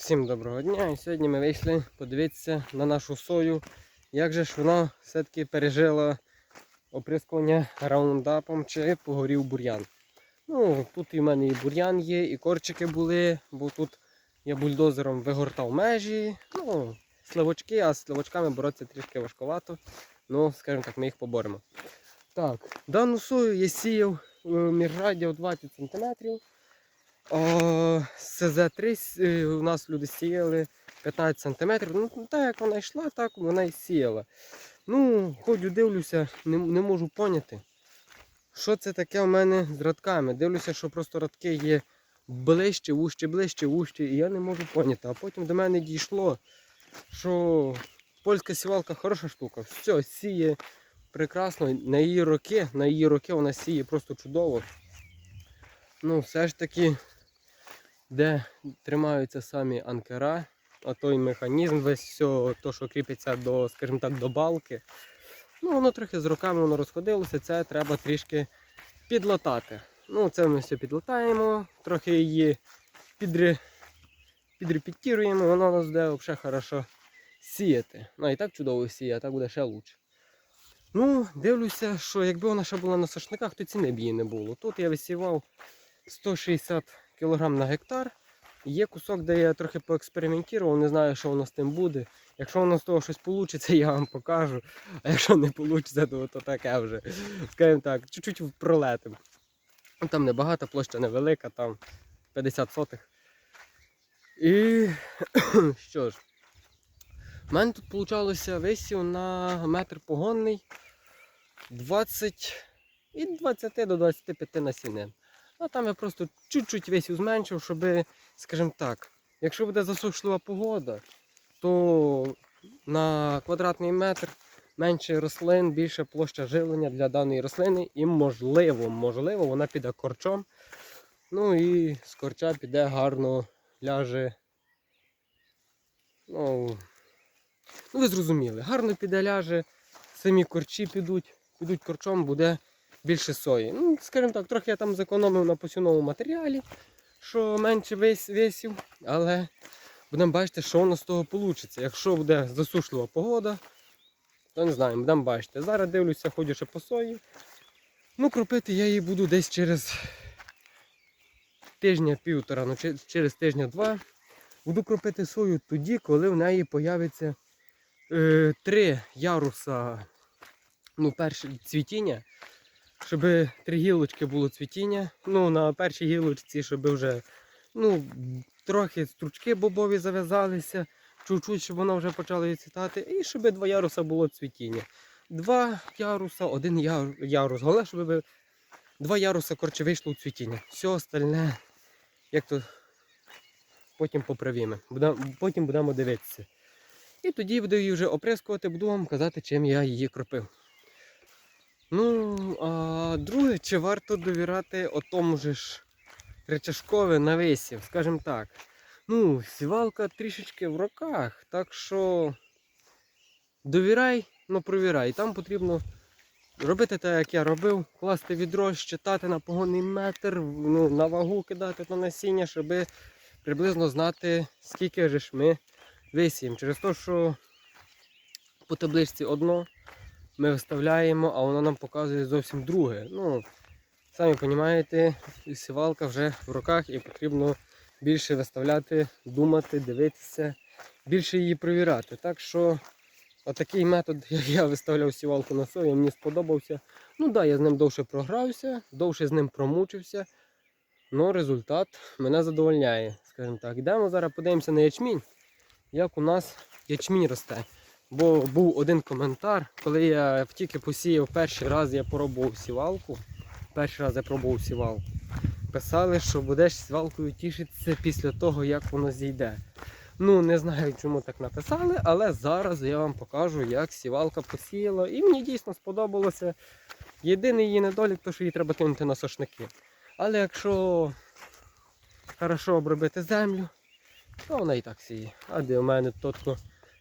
Всім доброго дня! І сьогодні ми вийшли подивитися на нашу сою, як же ж вона все-таки пережила оприскування раундапом чи погорів бур'ян. Ну, тут і в мене і бур'ян є, і корчики були, бо тут я бульдозером вигортав межі. Ну, сливочки, а з сливочками боротися трішки важкувато. Ну, скажімо так, ми їх поборемо. Так, дану сою я сіяв е, між 20 см. СЗ3 е, у нас люди сіяли 15 см. Ну, так як вона йшла, так вона і сіяла. Ну, ходжу, дивлюся, не, не можу поняти, що це таке в мене з радками. Дивлюся, що просто радки є ближче, вужче, ближче, вужче, і я не можу поняти. А потім до мене дійшло, що польська сівалка хороша штука. Все, сіє прекрасно. На її роки, на її роки вона сіє просто чудово. Ну, все ж таки, де тримаються самі анкера, а той механізм, весь все, то, що кріпиться до, скажімо так, до балки. Ну, воно трохи з роками воно розходилося, це треба трішки підлатати. Ну, це ми все підлатаємо, трохи її підре... підрепетіруємо, воно у нас буде взагалі хорошо сіяти. Ну і так чудово сіє, а так буде ще краще. Ну, дивлюся, що якби вона ще була на сошниках, то ціни б її не було. Тут я висівав 160 кг на гектар. Є кусок, де я трохи поекспериментував, не знаю, що воно з тим буде. Якщо воно з того щось вийде, я вам покажу. А якщо не вийде, то, то таке вже. Скажімо так, чуть-чуть пролетим. Ну, Там небагато, площа невелика, там 50 сотих. І що ж, у мене тут вийшло висів на метр погонний 20 від 20 до 25 насінин. А там я просто чуть-чуть висів зменшив, щоб, скажімо так, якщо буде засушлива погода, то на квадратний метр менше рослин, більше площа живлення для даної рослини і можливо, можливо, вона піде корчом. Ну і з корча піде гарно ляже. Ну, ну ви зрозуміли, гарно піде ляже, самі корчі підуть, підуть корчом, буде більше сої. Ну, скажімо так, трохи я там зекономив на посівному матеріалі, що менше весів, але будемо бачити, що воно з того вийде. Якщо буде засушлива погода, то не знаю, будемо бачити. Зараз дивлюся, ходжу ще по сої. Ну, кропити я її буду десь через тижня-півтора, ну через тижня-два. Буду кропити сою тоді, коли в неї появиться е, три яруса ну, перше цвітіння, щоб три гілочки було цвітіння. Ну, на першій гілочці, щоб вже ну, трохи стручки бобові зав'язалися, чуть-чуть, щоб вона вже почала відцвітати, і щоб два яруса було цвітіння. Два яруса, один яр- ярус. Головне, щоб два яруса коротше, вийшло у цвітіння. Все остальне, як то потім поправимо. Будем- потім будемо дивитися. І тоді буду її вже оприскувати, буду вам казати, чим я її кропив. Ну, а друге, чи варто довіряти отому же ж речашкове на висів, скажімо так. Ну, сівалка трішечки в руках, так що довіряй, ну провіряй. Там потрібно робити те, як я робив, класти відро, щитати на погонний метр, ну, на вагу кидати на насіння, щоб приблизно знати, скільки ж ми висіємо. Через те, що по табличці одно ми виставляємо, а воно нам показує зовсім друге. Ну, самі розумієте, сівалка вже в руках і потрібно більше виставляти, думати, дивитися, більше її провіряти. Так що отакий метод, як я виставляв сівалку на сою, мені сподобався. Ну так, да, я з ним довше програвся, довше з ним промучився. але результат мене задовольняє, скажімо так. Йдемо зараз подивимося на ячмінь, як у нас ячмінь росте. Бо був один коментар, коли я тільки посіяв перший раз, я пробував сівалку. Перший раз я пробував сівалку. Писали, що будеш сівалкою тішитися після того, як воно зійде. Ну, не знаю, чому так написали, але зараз я вам покажу, як сівалка посіяла. І мені дійсно сподобалося. Єдиний її недолік, то що її треба кинути на сошники. Але якщо хорошо обробити землю, то вона і так сіє. А де у мене тотко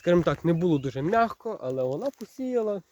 скажімо так, не було дуже м'яко, але вона посіяла.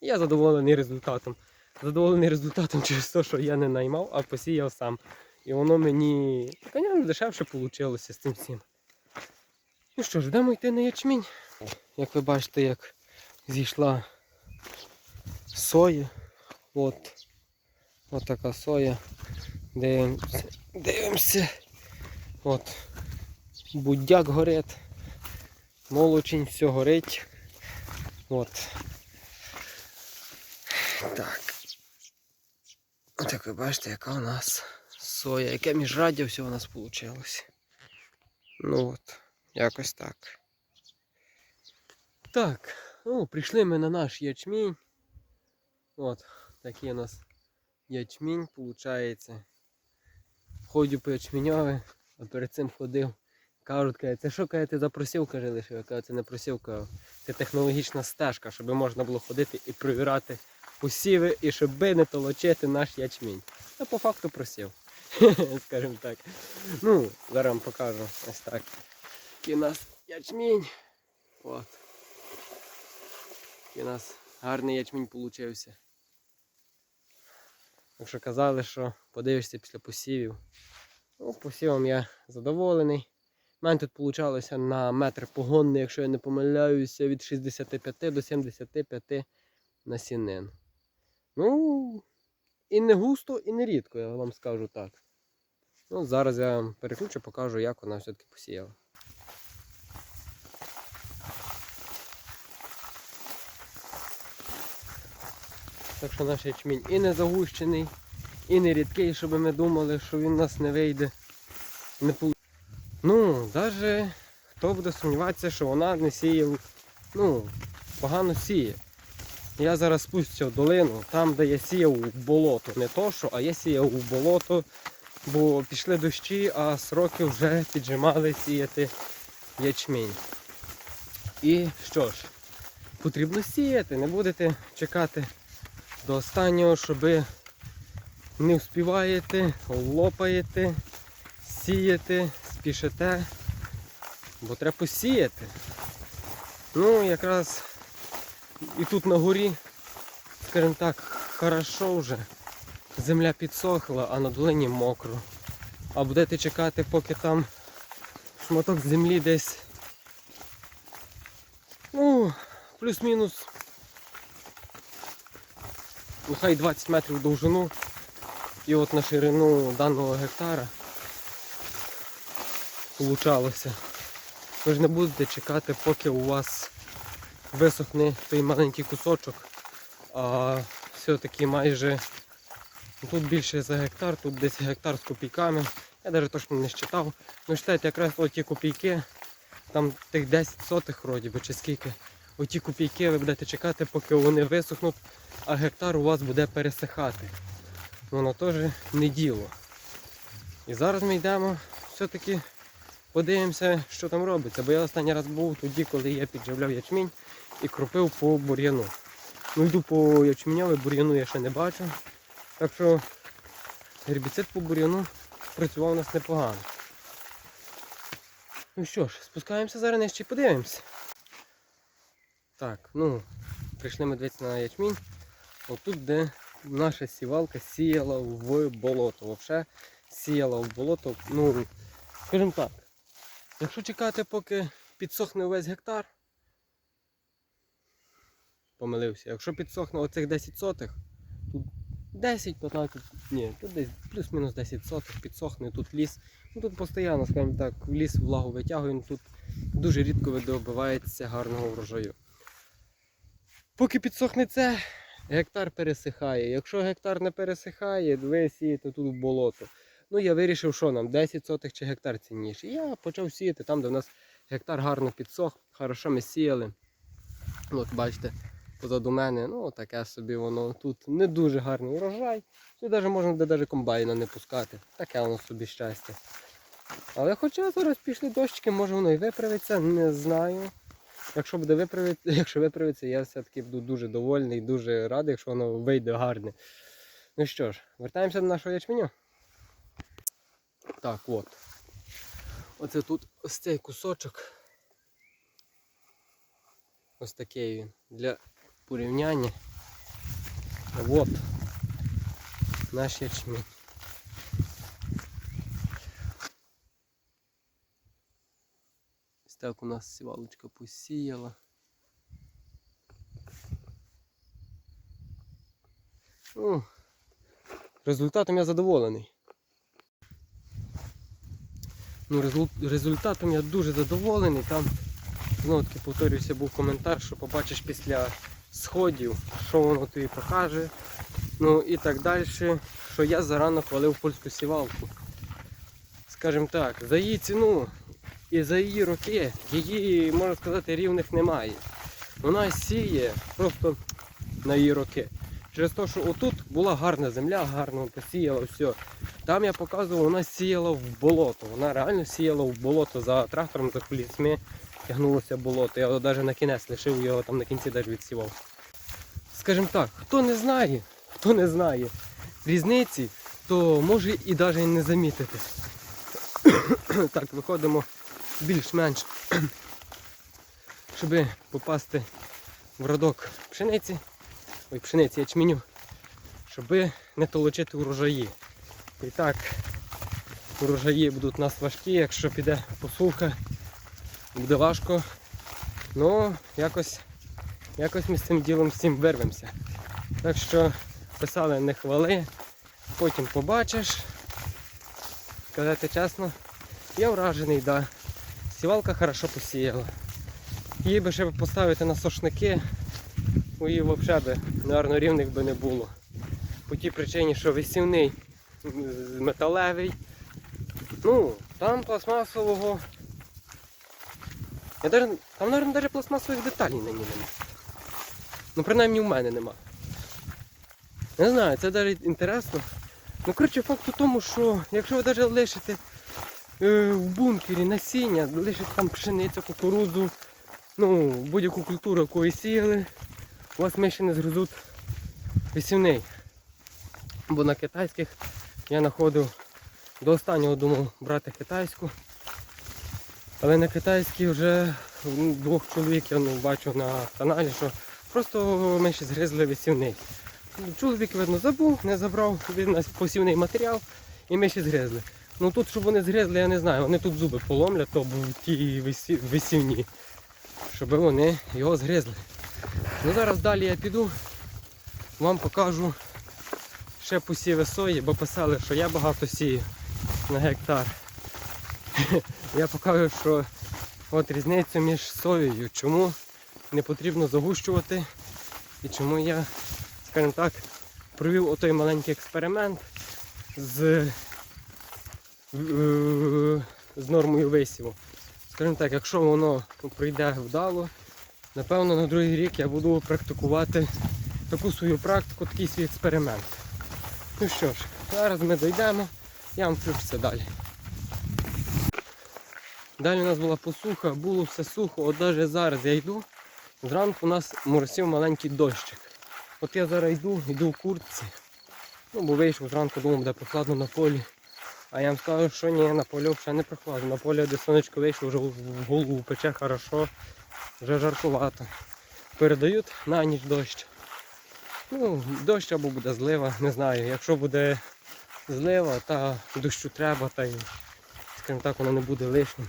Я задоволений результатом. Задоволений результатом через те, що я не наймав, а посіяв сам. І воно мені, звісно, дешевше вийшло з цим всім. Ну що ж, йдемо йти на ячмінь. Як ви бачите, як зійшла соя. От. От така соя. Дивимося. Дивимося. От. Будяк горить. Молочень, все горить. От. Так. От як ви бачите, яка у нас соя, яке міжраддя все у нас вийшло. Ну от, якось так. Так, ну, прийшли ми на наш ячмінь. От, такий у нас ячмінь, виходить. Ходю по ячміньові, а перед цим ходив. Кажуть, каже, це що каже, ти за просівка же лишив? Я кажу, це не просівка, це технологічна стежка, щоб можна було ходити і провірати посіви, і щоб не толочити наш ячмінь. Та по факту просів. Скажімо так. Ну, зараз вам покажу ось так. Який у нас ячмінь. От. Який у нас гарний ячмінь получився. Якщо казали, що подивишся після посівів. Ну, посівом я задоволений. У мене тут вийшло на метр погонний, якщо я не помиляюся, від 65 до 75 насінин. Ну, і не густо, і не рідко, я вам скажу так. Ну, зараз я вам переключу, покажу, як вона все-таки посіяла. Так що наш ячмінь і не загущений, і не рідкий, щоб ми думали, що він у нас не вийде. Не Ну, навіть хто буде сумніватися, що вона не сіє, ну, погано сіє. Я зараз спустився в долину, там, де я сіяв у болото. Не то що, а я сіяв у болото, бо пішли дощі, а сроки вже піджимали сіяти ячмінь. І що ж, потрібно сіяти, не будете чекати до останнього, щоб не вспіваєте, лопаєте, сієте, спішите, бо треба посіяти. Ну, якраз і тут на горі, скажімо так, хорошо вже. Земля підсохла, а на долині мокро. А будете чекати, поки там шматок землі десь. Ну, плюс-мінус. Ну хай 20 метрів довжину. І от на ширину даного гектара получалося. Ви ж не будете чекати, поки у вас висохне той маленький кусочок, а все-таки майже тут більше за гектар, тут десь гектар з копійками. Я навіть точно не считав. Ну читайте, якраз оті копійки, там тих 10 сотих вроді би, чи скільки. Оті копійки ви будете чекати, поки вони висохнуть, а гектар у вас буде пересихати. Воно теж не діло. І зараз ми йдемо все-таки подивимося, що там робиться. Бо я останній раз був тоді, коли я підживляв ячмінь і кропив по бур'яну. Ну йду по ячменяві, бур'яну я ще не бачу. Так що гербіцид по бур'яну працював у нас непогано. Ну що ж, спускаємося зараз нижче і подивимося. Так, ну, прийшли ми дивитися на ячмінь. Отут, де наша сівалка сіяла в болото. Взагалі сіяла в болото, ну, скажімо так, якщо чекати, поки підсохне увесь гектар, помилився. Якщо підсохне оцих 10 сотих, тут 10-15, ні, тут десь плюс-мінус 10 сотих підсохне, тут ліс. Ну тут постійно, скажімо так, ліс влагу витягує, ну, тут дуже рідко видобувається гарного врожаю. Поки підсохне це, гектар пересихає. Якщо гектар не пересихає, ви сієте тут в болото. Ну я вирішив, що нам 10 сотих чи гектар цінніше. І я почав сіяти там, де в нас гектар гарно підсох, хорошо ми сіяли. От бачите, позаду мене, ну таке собі воно тут не дуже гарний урожай. Тут навіть можна де навіть комбайна не пускати. Таке воно собі щастя. Але хоча зараз пішли дощики, може воно і виправиться, не знаю. Якщо буде виправити, якщо виправиться, я все-таки буду дуже довольний, дуже радий, якщо воно вийде гарне. Ну що ж, вертаємося до нашого ячменю. Так, от. Оце тут ось цей кусочок. Ось такий він. Для порівняння. От. Наш ячмінь. Ось так у нас сівалочка посіяла. Ну, результатом я задоволений. Ну, результатом я дуже задоволений. Там, знову таки повторюся, був коментар, що побачиш після сходів, що воно тобі покаже. Ну і так далі, що я зарано хвалив польську сівалку. Скажімо так, за її ціну і за її роки, її, можна сказати, рівних немає. Вона сіє просто на її роки. Через те, що отут була гарна земля, гарно посіяла все. Там я показував, вона сіяла в болото. Вона реально сіяла в болото за трактором, за колісьми тягнулося болото. Я навіть на кінець лишив його там на кінці теж відсівав. Скажімо так, хто не знає, хто не знає різниці, то може і навіть не замітити. так, виходимо більш-менш, щоб попасти в родок пшениці, ой, пшениці ячменю, щоб не толочити урожаї. І так, урожаї будуть у нас важкі, якщо піде посуха, буде важко. Ну, якось, якось ми з цим ділом всім вирвемося. Так що писали не хвали, потім побачиш. Сказати чесно, я вражений, да. Сівалка хорошо посіяла. Її би ще поставити на сошники, у її взагалі би, наверно, рівних би не було. По тій причині, що висівний металевий. Ну, там пластмасового. Я даже, там, мабуть, навіть пластмасових деталей на ній нема. Ну, принаймні в мене нема. Не знаю, це навіть інтересно. Ну, коротше, факт у тому, що якщо ви навіть лишите е, в бункері насіння, лишите там пшеницю, кукурудзу, ну, будь-яку культуру, яку ви сіяли, у вас миші не згризуть висівний. Бо на китайських я знаходив до останнього думав брати китайську. Але на китайській вже двох чоловік я ну, бачу на каналі, що просто миші згризли висівний. Чоловік, видно, забув, не забрав він посівний матеріал і миші згризли. Ну тут, щоб вони згризли, я не знаю, вони тут зуби поломлять, то ті висівні, щоб вони його згризли. Ну зараз далі я піду, вам покажу ще посіви сої, бо писали, що я багато сію на гектар. Я покажу, що от різниця між соєю, чому не потрібно загущувати і чому я, скажімо так, провів отой маленький експеримент з, е, з нормою висіву. Скажімо так, якщо воно пройде вдало, напевно на другий рік я буду практикувати таку свою практику, такий свій експеримент. Ну що ж, зараз ми дійдемо, я вам включуся далі. Далі у нас була посуха, було все сухо, от навіть зараз я йду. Зранку у нас моросив маленький дощик. От я зараз йду, йду в куртці. Ну, бо вийшов зранку, думав, буде прохладно на полі. А я вам скажу, що ні, на полі взагалі не прохладно. На полі, де сонечко вийшло, вже в голову пече хорошо, вже жаркувато. Передають на ніч дощ. Ну, дощ або буде злива, не знаю. Якщо буде злива, та дощу треба, та й, скажімо так, воно не буде лишнім.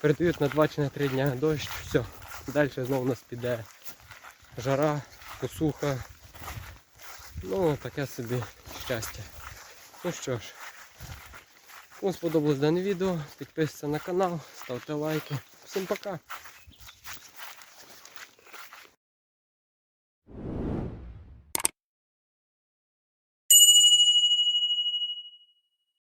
Передають на 2 чи на 3 дня дощ, все. Далі знову у нас піде жара, посуха. Ну, таке собі щастя. Ну що ж, кому сподобалось дане відео, підписуйтесь на канал, ставте лайки. Всім пока!